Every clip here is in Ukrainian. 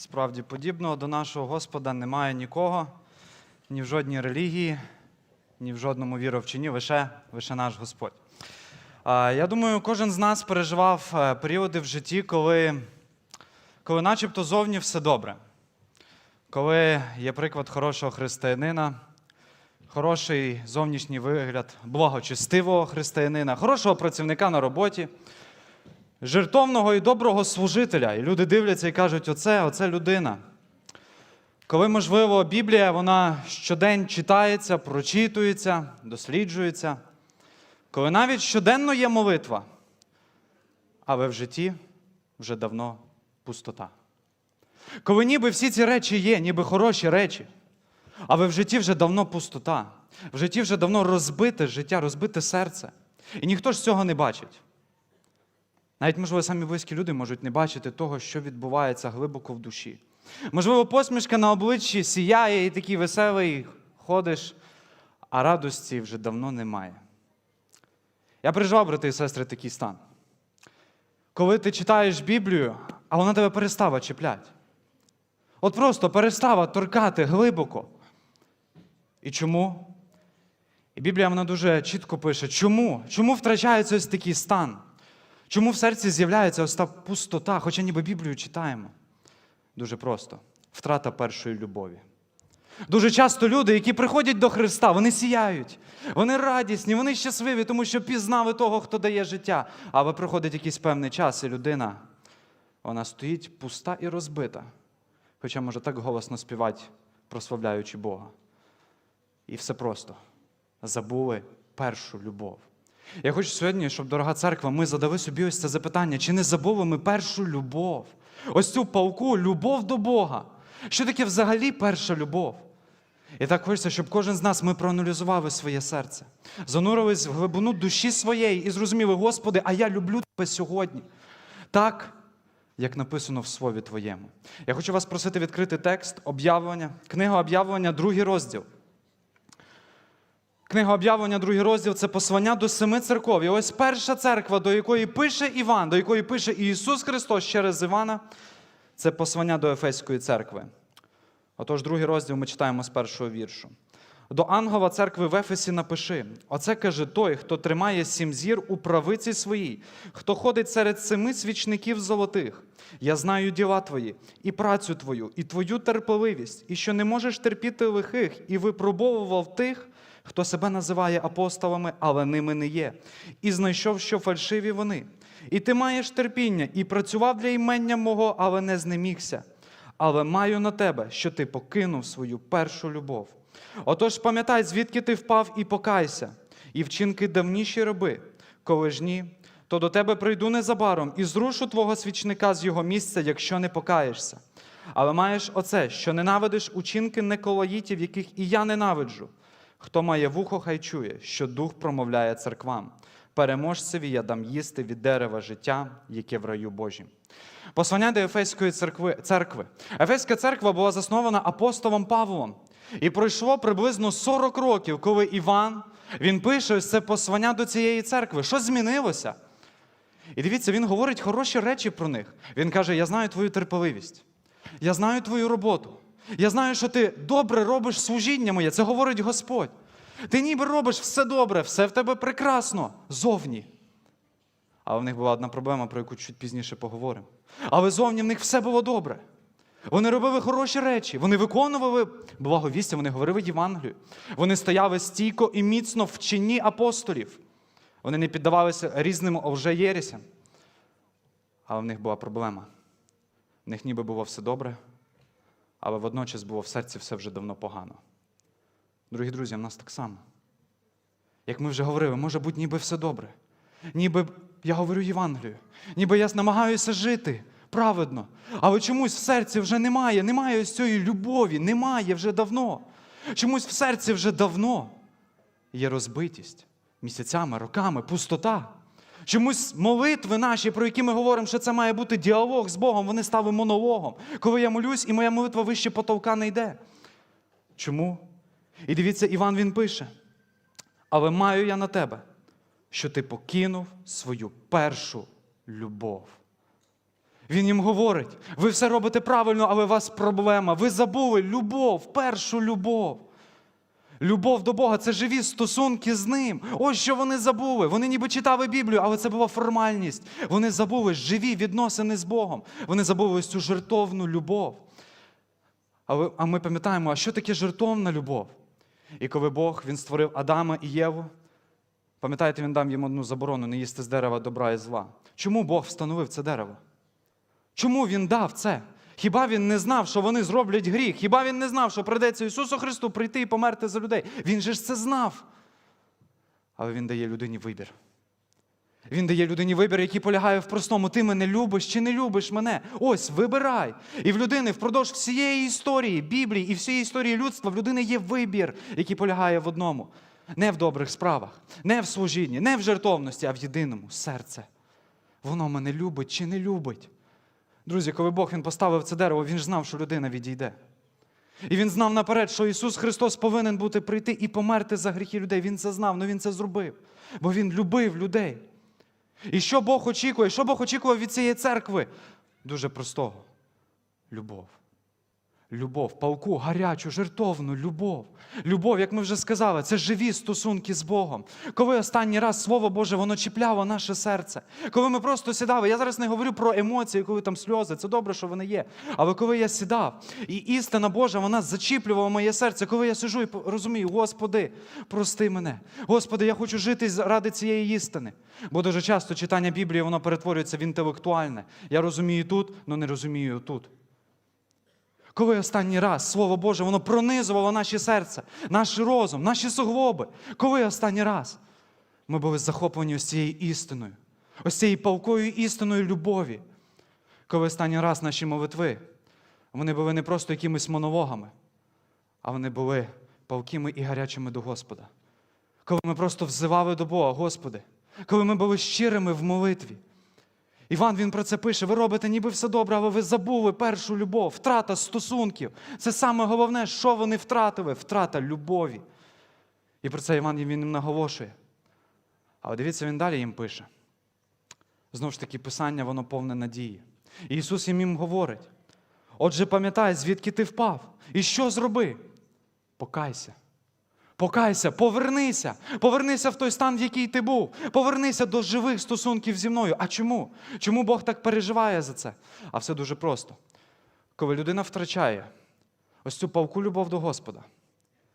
Справді, подібного до нашого Господа немає нікого, ні в жодній релігії, ні в жодному віровчині, лише, лише наш Господь. Я думаю, кожен з нас переживав е, періоди в житті, коли, коли начебто зовні все добре. Коли є приклад хорошого християнина, хороший зовнішній вигляд благочестивого християнина, хорошого працівника на роботі, жертовного і доброго служителя. І люди дивляться і кажуть, оце, оце людина. Коли, можливо, Біблія вона щодень читається, прочитується, досліджується, коли навіть щоденно є молитва, але в житті вже давно пустота. Коли ніби всі ці речі є, ніби хороші речі, але в житті вже давно пустота, в житті вже давно розбите життя, розбите серце. І ніхто ж цього не бачить. Навіть, можливо, самі близькі люди можуть не бачити того, що відбувається глибоко в душі. Можливо, посмішка на обличчі сіяє і такий веселий ходиш, а радості вже давно немає. Я переживав, брати і сестри, такий стан. Коли ти читаєш Біблію, а вона тебе перестава чіплять. От просто перестава торкати глибоко. І чому? І Біблія вона дуже чітко пише, чому? Чому втрачається ось такий стан? Чому в серці з'являється ось та пустота, хоча ніби Біблію читаємо? Дуже просто. Втрата першої любові. Дуже часто люди, які приходять до Христа, вони сіяють, вони радісні, вони щасливі, тому що пізнали того, хто дає життя. Але приходить якийсь певний час, і людина, вона стоїть пуста і розбита. Хоча може так голосно співати, прославляючи Бога. І все просто. Забули першу любов. Я хочу сьогодні, щоб, дорога церква, ми задали собі ось це запитання, чи не забули ми першу любов? Ось цю палку, любов до Бога. Що таке взагалі перша любов? І так хочеться, щоб кожен з нас ми проаналізували своє серце, занурились в глибину душі своєї і зрозуміли, Господи, а я люблю Тебе сьогодні. Так, як написано в Слові Твоєму. Я хочу вас просити відкрити текст об'явлення, книга об'явлення, другий розділ. Книга об'явлення, другий розділ це послання до семи церков. І ось перша церква, до якої пише Іван, до якої пише Ісус Христос через Івана, це послання до Ефеської церкви. Отож, другий розділ ми читаємо з першого віршу. До ангела церкви в Ефесі напиши: Оце каже той, хто тримає сім зір у правиці своїй, хто ходить серед семи свічників золотих. Я знаю діла твої, і працю твою, і твою терпеливість, і що не можеш терпіти лихих, і випробовував тих, хто себе називає апостолами, але ними не є, і знайшов, що фальшиві вони. І ти маєш терпіння, і працював для імення мого, але не знемігся. Але маю на тебе, що ти покинув свою першу любов. Отож, пам'ятай, звідки ти впав, і покайся, і вчинки давніші роби, коли ж ні, то до тебе прийду незабаром і зрушу твого свічника з його місця, якщо не покаєшся. Але маєш оце, що ненавидиш учинки неколоїтів, яких і я ненавиджу. Хто має вухо, хай чує, що дух промовляє церквам. Переможцеві я дам їсти від дерева життя, яке в раю Божім. Послання до Ефеської церкви. церкви. Ефеська церква була заснована апостолом Павлом. І пройшло приблизно 40 років, коли Іван він пише ось це послання до цієї церкви. Що змінилося? І дивіться, він говорить хороші речі про них. Він каже: Я знаю твою терпеливість, я знаю твою роботу. Я знаю, що ти добре робиш служіння моє. Це говорить Господь. Ти ніби робиш все добре, все в тебе прекрасно зовні. Але в них була одна проблема, про яку чуть пізніше поговоримо. Але зовні в них все було добре. Вони робили хороші речі, вони виконували благовістя, вони говорили Євангелію. Вони стояли стійко і міцно в чині апостолів. Вони не піддавалися різним лжеєрісям. Але в них була проблема. В них ніби було все добре, але водночас було в серці все вже давно погано. Дорогі друзі, в нас так само. Як ми вже говорили, може бути ніби все добре. Ніби я говорю Євангелію, ніби я намагаюся жити праведно. Але чомусь в серці вже немає, немає ось цієї любові, немає вже давно. Чомусь в серці вже давно є розбитість місяцями, роками, пустота. Чомусь молитви наші, про які ми говоримо, що це має бути діалог з Богом, вони стали монологом. Коли я молюсь, і моя молитва вище потолка не йде. Чому? І дивіться, Іван він пише: але маю я на тебе, що ти покинув свою першу любов. Він їм говорить: ви все робите правильно, але у вас проблема. Ви забули любов, першу любов. Любов до Бога це живі стосунки з ним. Ось що вони забули. Вони ніби читали Біблію, але це була формальність. Вони забули живі відносини з Богом. Вони забули ось цю жертовну любов. Але, а ми пам'ятаємо, а що таке жертовна любов? І коли Бог він створив Адама і Єву, пам'ятаєте, він дав їм одну заборону не їсти з дерева добра і зла. Чому Бог встановив це дерево? Чому він дав це? Хіба він не знав, що вони зроблять гріх? Хіба він не знав, що прийдеться Ісусу Христу прийти і померти за людей? Він же ж це знав. Але Він дає людині вибір. Він дає людині вибір, який полягає в простому: ти мене любиш чи не любиш мене. Ось, вибирай. І в людини впродовж всієї історії Біблії і всієї історії людства в людини є вибір, який полягає в одному: не в добрих справах, не в служінні, не в жертовності, а в єдиному серце. Воно мене любить чи не любить. Друзі, коли Бог він поставив це дерево, він ж знав, що людина відійде. І він знав наперед, що Ісус Христос повинен бути прийти і померти за гріхи людей. Він це знав, але Він це зробив, бо Він любив людей. І що Бог очікує? Що Бог очікував від цієї церкви? Дуже простого. Любов. Любов, палку, гарячу, жертовну любов. Любов, як ми вже сказали, це живі стосунки з Богом. Коли останній раз Слово Боже, воно чіпляло наше серце. Коли ми просто сідали, я зараз не говорю про емоції, коли там сльози, це добре, що вони є. Але коли я сідав, і істина Божа, вона зачіплювала моє серце, коли я сижу і розумію, Господи, прости мене. Господи, я хочу жити ради цієї істини. Бо дуже часто читання Біблії, воно перетворюється в інтелектуальне. Я розумію тут, але не розумію тут. Коли останній раз Слово Боже, воно пронизувало наші серця, наш розум, наші суглоби. Коли останній раз ми були захоплені ось цією істиною, ось цією палкою істиною любові. Коли останній раз наші молитви, вони були не просто якимись монологами, а вони були палкими і гарячими до Господа. Коли ми просто взивали до Бога, Господи, коли ми були щирими в молитві. Іван він про це пише: ви робите ніби все добре, але ви забули першу любов, втрата стосунків. Це саме головне, що вони втратили втрата любові. І про це Іван він їм наголошує. Але дивіться, він далі їм пише. Знову ж таки, Писання, воно повне надії. І Ісус їм їм говорить: отже, пам'ятай, звідки ти впав, і що зроби? Покайся. Покайся, повернися, повернися в той стан, в який ти був. Повернися до живих стосунків зі мною. А чому? Чому Бог так переживає за це? А все дуже просто. Коли людина втрачає ось цю палку любов до Господа,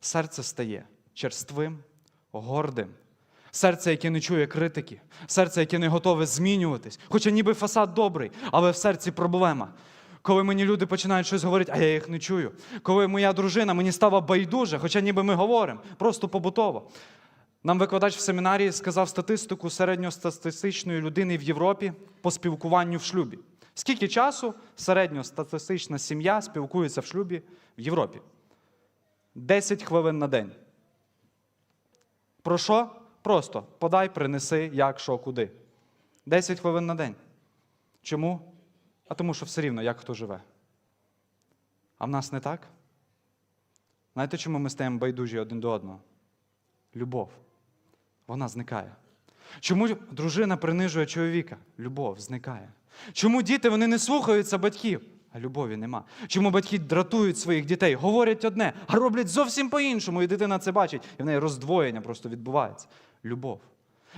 серце стає черствим, гордим. Серце, яке не чує критики, серце, яке не готове змінюватись, хоча ніби фасад добрий, але в серці проблема. Коли мені люди починають щось говорити, а я їх не чую. Коли моя дружина мені стала байдуже, хоча ніби ми говоримо, просто побутово. Нам викладач в семінарії сказав статистику середньостатистичної людини в Європі по спілкуванню в шлюбі. Скільки часу середньостатистична сім'я спілкується в шлюбі в Європі? 10 хвилин на день. Про що? Просто подай, принеси, як, що, куди. 10 хвилин на день. Чому? А тому, що все рівно, як хто живе. А в нас не так? Знаєте, чому ми стаємо байдужі один до одного? Любов. Вона зникає. Чому дружина принижує чоловіка? Любов зникає. Чому діти вони не слухаються батьків? А любові нема. Чому батьки дратують своїх дітей, говорять одне, а роблять зовсім по-іншому, і дитина це бачить, і в неї роздвоєння просто відбувається. Любов.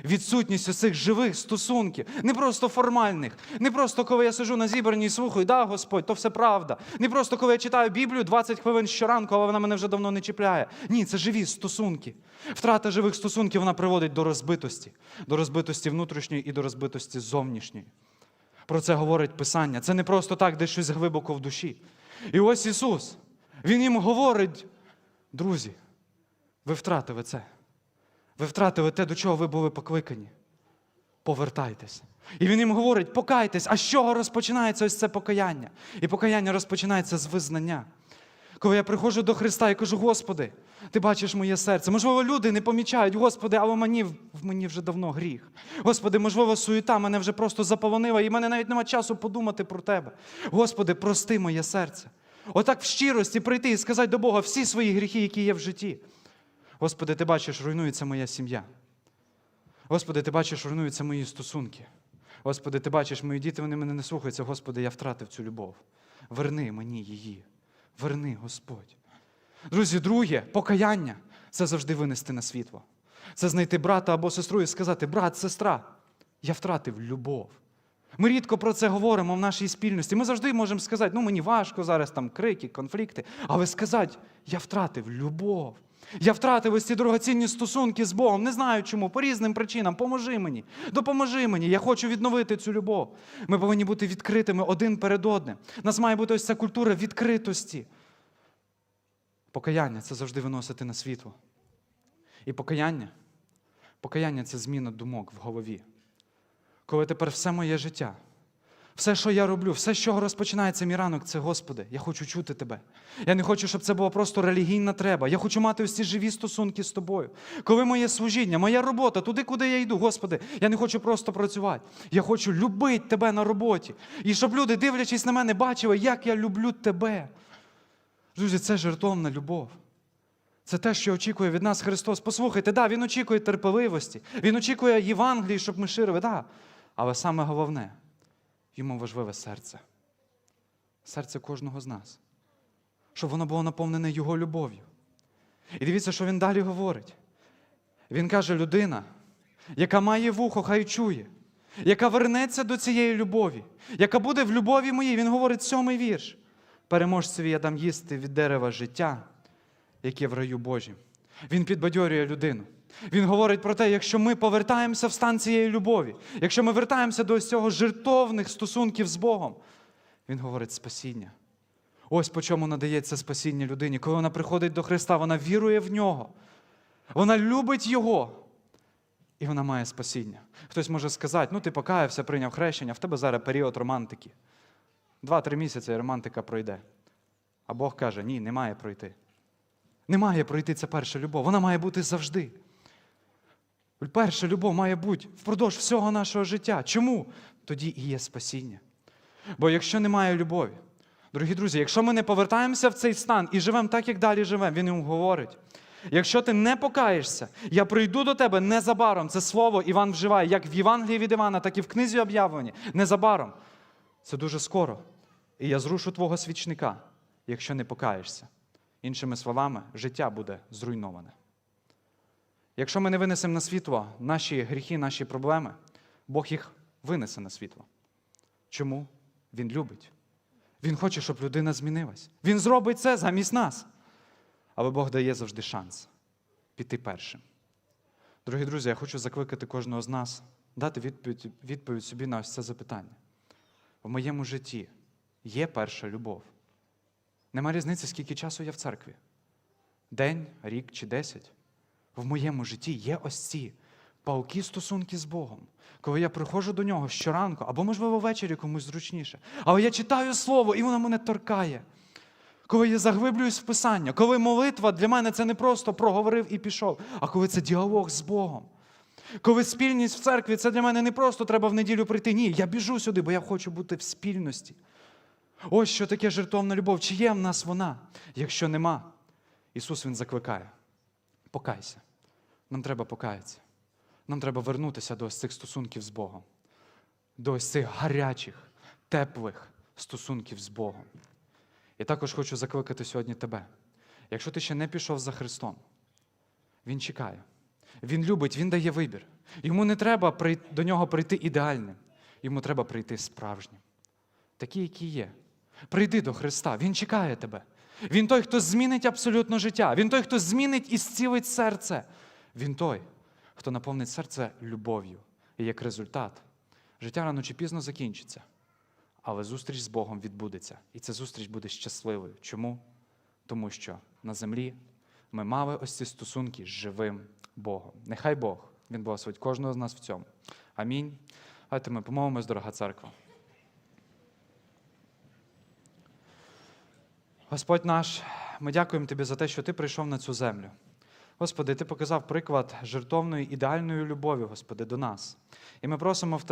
Відсутність цих живих стосунків, не просто формальних, не просто коли я сижу на зібранні і слухаю, да, Господь, то все правда. Не просто коли я читаю Біблію 20 хвилин щоранку, але вона мене вже давно не чіпляє. Ні, це живі стосунки. Втрата живих стосунків вона приводить до розбитості, до розбитості внутрішньої і до розбитості зовнішньої. Про це говорить Писання. Це не просто так, десь щось глибоко в душі. І ось Ісус, Він їм говорить, друзі, ви втратили це. Ви втратили те, до чого ви були покликані. Повертайтесь. І він їм говорить: покайтесь. А з чого розпочинається ось це покаяння? І покаяння розпочинається з визнання. Коли я приходжу до Христа і кажу, Господи, ти бачиш моє серце. Можливо, люди не помічають, Господи, але мені, в мені вже давно гріх. Господи, можливо, суєта мене вже просто заполонила, і мене навіть немає часу подумати про Тебе. Господи, прости моє серце. Отак в щирості прийти і сказати до Бога всі свої гріхи, які є в житті. Господи, ти бачиш, руйнується моя сім'я. Господи, ти бачиш, руйнуються мої стосунки. Господи, ти бачиш, мої діти вони мене не слухаються. Господи, я втратив цю любов. Верни мені її. Верни, Господь. Друзі, друге, покаяння це завжди винести на світло. Це знайти брата або сестру і сказати: брат, сестра, я втратив любов. Ми рідко про це говоримо в нашій спільності. Ми завжди можемо сказати, ну мені важко зараз там крики, конфлікти, але сказати, я втратив любов. Я втратив ось ці дорогоцінні стосунки з Богом. Не знаю чому, по різним причинам. Поможи мені, допоможи мені. Я хочу відновити цю любов. Ми повинні бути відкритими один перед одним. У нас має бути ось ця культура відкритості. Покаяння це завжди виносити на світло. І покаяння, покаяння це зміна думок в голові. Коли тепер все моє життя, все, що я роблю, все, з чого розпочинається мій ранок, це Господи, я хочу чути Тебе. Я не хочу, щоб це була просто релігійна треба. Я хочу мати ці живі стосунки з тобою. Коли моє служіння, моя робота, туди, куди я йду, Господи, я не хочу просто працювати. Я хочу любити Тебе на роботі. І щоб люди, дивлячись на мене, бачили, як я люблю Тебе. Друзі, це жертовна любов. Це те, що очікує від нас Христос. Послухайте, да, Він очікує терпеливості, Він очікує Євангелії, щоб ми ширили, да. Але саме головне, йому важливе серце. Серце кожного з нас. Щоб воно було наповнене Його любов'ю. І дивіться, що він далі говорить. Він каже: людина, яка має вухо, хай чує, яка вернеться до цієї любові, яка буде в любові моїй. Він говорить сьомий вірш. Переможцеві я дам їсти від дерева життя, яке в раю Божім. Він підбадьорює людину. Він говорить про те, якщо ми повертаємося в стан цієї любові, якщо ми вертаємося до ось цього жертовних стосунків з Богом, він говорить спасіння. Ось по чому надається спасіння людині. Коли вона приходить до Христа, вона вірує в нього, вона любить Його, і вона має спасіння. Хтось може сказати, ну ти покаявся, прийняв хрещення, в тебе зараз період романтики. Два-три місяці і романтика пройде. А Бог каже, ні, не має пройти. Не має пройти ця перша любов. Вона має бути завжди. Перша любов має бути впродовж всього нашого життя. Чому? Тоді і є спасіння. Бо якщо немає любові, дорогі друзі, якщо ми не повертаємося в цей стан і живемо так, як далі живемо, він йому говорить. Якщо ти не покаєшся, я прийду до тебе незабаром. Це слово Іван вживає як в Євангелії від Івана, так і в книзі об'явлені. Незабаром. Це дуже скоро. І я зрушу твого свічника, якщо не покаєшся. Іншими словами, життя буде зруйноване. Якщо ми не винесемо на світло наші гріхи, наші проблеми, Бог їх винесе на світло. Чому? Він любить. Він хоче, щоб людина змінилась. Він зробить це замість нас. Але Бог дає завжди шанс піти першим. Дорогі друзі, я хочу закликати кожного з нас дати відповідь, відповідь собі на ось це запитання. В моєму житті є перша любов. Нема різниці, скільки часу я в церкві. День, рік чи десять. В моєму житті є ось ці палки стосунки з Богом. Коли я приходжу до нього щоранку, або, можливо, ввечері комусь зручніше. Але я читаю слово, і воно мене торкає. Коли я заглиблююсь в Писання, коли молитва для мене це не просто проговорив і пішов, а коли це діалог з Богом. Коли спільність в церкві, це для мене не просто треба в неділю прийти. Ні, я біжу сюди, бо я хочу бути в спільності. Ось що таке жертовна любов. Чи є в нас вона? Якщо нема, Ісус Він закликає. Покайся. Нам треба покаятися. Нам треба вернутися до ось цих стосунків з Богом, до ось цих гарячих, теплих стосунків з Богом. І також хочу закликати сьогодні тебе. Якщо ти ще не пішов за Христом, Він чекає. Він любить, Він дає вибір. Йому не треба до нього прийти ідеальним, йому треба прийти справжнім. Такий, який є. Прийди до Христа, Він чекає тебе. Він той, хто змінить абсолютно життя. Він той, хто змінить і зцілить серце. Він той, хто наповнить серце любов'ю. І як результат, життя рано чи пізно закінчиться. Але зустріч з Богом відбудеться. І ця зустріч буде щасливою. Чому? Тому що на землі ми мали ось ці стосунки з живим Богом. Нехай Бог, Він благословить кожного з нас в цьому. Амінь. Давайте ми помолимось, дорога церква. Господь наш, ми дякуємо Тобі за те, що Ти прийшов на цю землю. Господи, Ти показав приклад жертовної ідеальної любові, Господи, до нас. І ми просимо в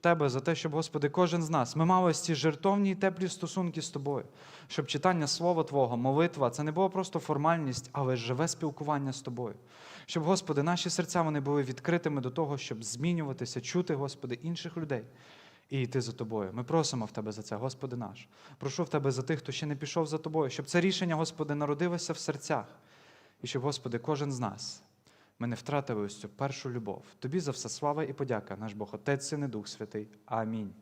Тебе за те, щоб, Господи, кожен з нас ми мали ці жертовні і теплі стосунки з Тобою, щоб читання Слова Твого, молитва це не було просто формальність, але живе спілкування з Тобою. Щоб, Господи, наші серця вони були відкритими до того, щоб змінюватися, чути, Господи, інших людей і йти за тобою. Ми просимо в Тебе за це, Господи наш. Прошу в Тебе за тих, хто ще не пішов за тобою, щоб це рішення, Господи, народилося в серцях. І щоб, Господи, кожен з нас ми не втратили ось цю першу любов. Тобі за все слава і подяка, наш Бог Отець, Син і Дух Святий. Амінь.